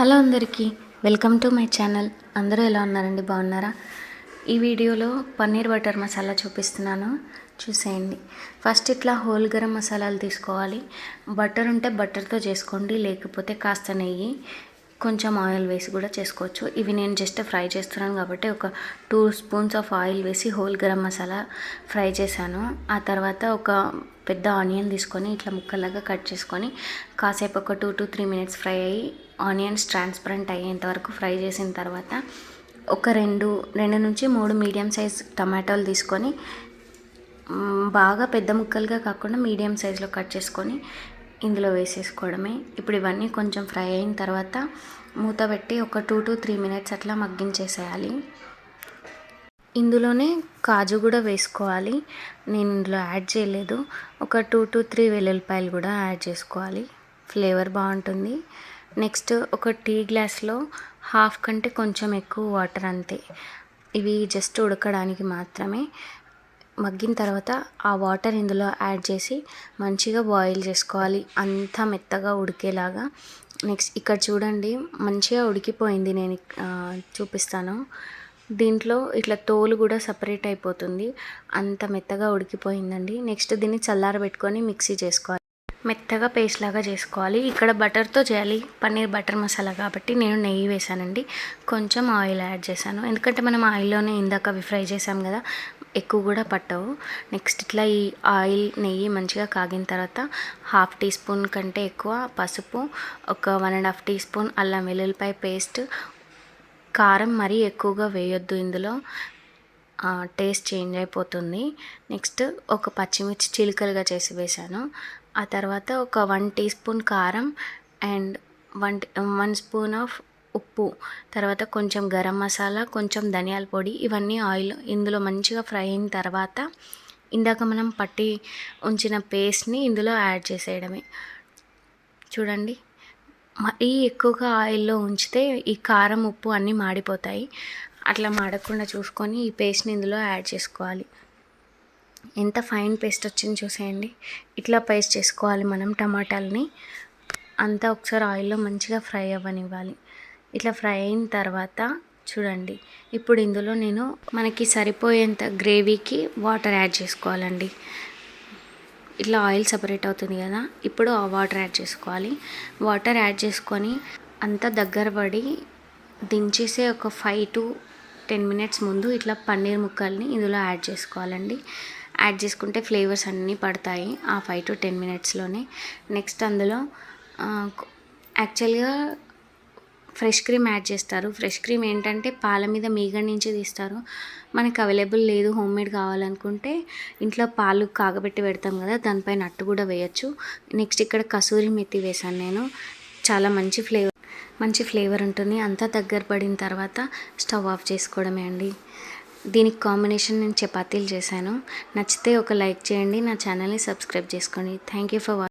Hello అందరికీ welcome to my channel. అందరూ ఎలా ఉన్నారండి? బాగున్నారా? ఈ వీడియోలో పన్నీర్ బటర్ మసాలా చూపిస్తున్నాను. చూసేయండి. ఫస్ట్ ఇట్లా హోల్ గరం మసాలాలు తీసుకోవాలి. బటర్ ఉంటే బటర్తో చేసుకోండి లేకపోతే కాస్త నెయ్యి. కొంచెం ఆయిల్ వేసి కూడా చేసుకోవచ్చు. ఇవి నేను జస్ట్ ఫ్రై చేస్తున్నాను కాబట్టి ఒక టూ స్పూన్స్ ఆఫ్ ఆయిల్ వేసి హోల్ గరం మసాలా ఫ్రై చేశాను. ఆ తర్వాత ఒక పెద్ద ఆనియన్ తీసుకొని ఇట్లా ముక్కలాగా కట్ చేసుకొని కాసేపు ఒక two to three minutes fry అయ్యి ఆనియన్స్ ట్రాన్స్పరెంట్ అయ్యేంత వరకు ఫ్రై చేసిన తర్వాత ఒక రెండు రెండు నుంచి మూడు మీడియం సైజ్ టమాటోలు తీసుకొని బాగా పెద్ద ముక్కలుగా కాకుండా మీడియం సైజులో కట్ చేసుకొని ఇందులో వేసేసుకోవడమే. ఇప్పుడు ఇవన్నీ కొంచెం ఫ్రై అయిన తర్వాత మూత పెట్టి ఒక టూ టు త్రీ మినిట్స్ అట్లా మగ్గించేసేయాలి. ఇందులోనే కాజు కూడా వేసుకోవాలి. నేను ఇందులో యాడ్ చేయలేదు. ఒక టూ టు త్రీ వెల్లుల్లిపాయలు కూడా యాడ్ చేసుకోవాలి. ఫ్లేవర్ బాగుంటుంది. నెక్స్ట్ ఒక టీ గ్లాస్లో హాఫ్ కంటే కొంచెం ఎక్కువ వాటర్ అంతే. ఇవి జస్ట్ ఉడకడానికి మాత్రమే. మగ్గిన తర్వాత ఆ వాటర్ ఇందులో యాడ్ చేసి మంచిగా బాయిల్ చేసుకోవాలి. అంతా మెత్తగా ఉడికేలాగా. నెక్స్ట్ ఇక్కడ చూడండి మంచిగా ఉడికిపోయింది నేను చూపిస్తాను. దీంట్లో ఇట్లా తోలు కూడా సపరేట్ అయిపోతుంది. అంత మెత్తగా ఉడికిపోయిందండి. నెక్స్ట్ దీన్ని చల్లారబెట్టుకొని మిక్సీ చేసుకోవాలి. మెత్తగా పేస్ట్ లాగా చేసుకోవాలి. ఇక్కడ బటర్తో చేయాలి. పన్నీర్ బటర్ మసాలా కాబట్టి నేను నెయ్యి వేసానండి కొంచెం ఆయిల్ యాడ్ చేశాను. ఎందుకంటే మనం ఆయిల్లోనే ఇందాక అవి ఫ్రై చేసాం కదా ఎక్కువ కూడా పట్టవు. నెక్స్ట్ ఇట్లా ఈ ఆయిల్ నెయ్యి మంచిగా కాగిన తర్వాత హాఫ్ టీ స్పూన్ కంటే ఎక్కువ పసుపు ఒక one and half teaspoon అల్లం వెల్లుల్లిపాయ పేస్ట్ కారం మరీ ఎక్కువగా వేయొద్దు ఇందులో. టేస్ట్ చేంజ్ అయిపోతుంది. నెక్స్ట్ ఒక పచ్చిమిర్చి చిలుకలుగా చేసి వేసాను ఆ తర్వాత ఒక వన్ టీ స్పూన్ కారం and one one spoon of ఉప్పు తర్వాత కొంచెం గరం మసాలా కొంచెం ధనియాల పొడి ఇవన్నీ ఆయిల్. ఇందులో మంచిగా ఫ్రై అయిన తర్వాత ఇందాక మనం పట్టి ఉంచిన పేస్ట్ని ఇందులో యాడ్ చేసేయడమే. చూడండి. మరీ ఎక్కువగా ఆయిల్లో ఉంచితే ఈ కారం ఉప్పు అన్నీ మాడిపోతాయి. అట్లా మాడకుండా చూసుకొని ఈ పేస్ట్ని ఇందులో యాడ్ చేసుకోవాలి. ఎంత ఫైన్ పేస్ట్ వచ్చింది చూసేయండి. ఇట్లా పేస్ట్ చేసుకోవాలి మనం టమాటాలని. అంతా ఒకసారి ఆయిల్లో మంచిగా ఫ్రై అవ్వనివ్వాలి. ఇట్లా ఫ్రై అయిన తర్వాత చూడండి. ఇప్పుడు ఇందులో నేను మనకి సరిపోయేంత గ్రేవీకి వాటర్ యాడ్ చేసుకోవాలండి. ఇట్లా ఆయిల్ సపరేట్ అవుతుంది కదా ఇప్పుడు ఆ వాటర్ యాడ్ చేసుకోవాలి. వాటర్ యాడ్ చేసుకొని అంతా దగ్గర పడి దించేసే ఒక ఫైవ్ టు టెన్ మినిట్స్ ముందు ఇట్లా పన్నీర్ ముక్కల్ని ఇందులో యాడ్ చేసుకోవాలండి. యాడ్ చేసుకుంటే ఫ్లేవర్స్ అన్నీ పడతాయి ఆ ఫైవ్ టు టెన్ మినిట్స్లోనే. నెక్స్ట్ అందులో యాక్చువల్గా ఫ్రెష్ క్రీమ్ యాడ్ చేస్తారు. ఫ్రెష్ క్రీమ్ ఏంటంటే పాల మీద మీగడ నుంచి తీస్తారు. మనకి అవైలబుల్ లేదు హోమ్ మేడ్ కావాలనుకుంటే ఇంట్లో పాలు కాగబెట్టి పెడతాం కదా దానిపైన అట్టు కూడా వేయచ్చు. నెక్స్ట్ ఇక్కడ కసూరి మెత్తి వేసాను నేను. చాలా మంచి ఫ్లేవర్ మంచి ఫ్లేవర్ ఉంటుంది. అంతా దగ్గర పడిన తర్వాత స్టవ్ ఆఫ్ చేసుకోవడమే అండి. దీనికి కాంబినేషన్ నేను చపాతీలు చేశాను. నచ్చితే ఒక లైక్ చేయండి. నా ఛానల్ని సబ్స్క్రైబ్ చేసుకోండి. Thank you for watching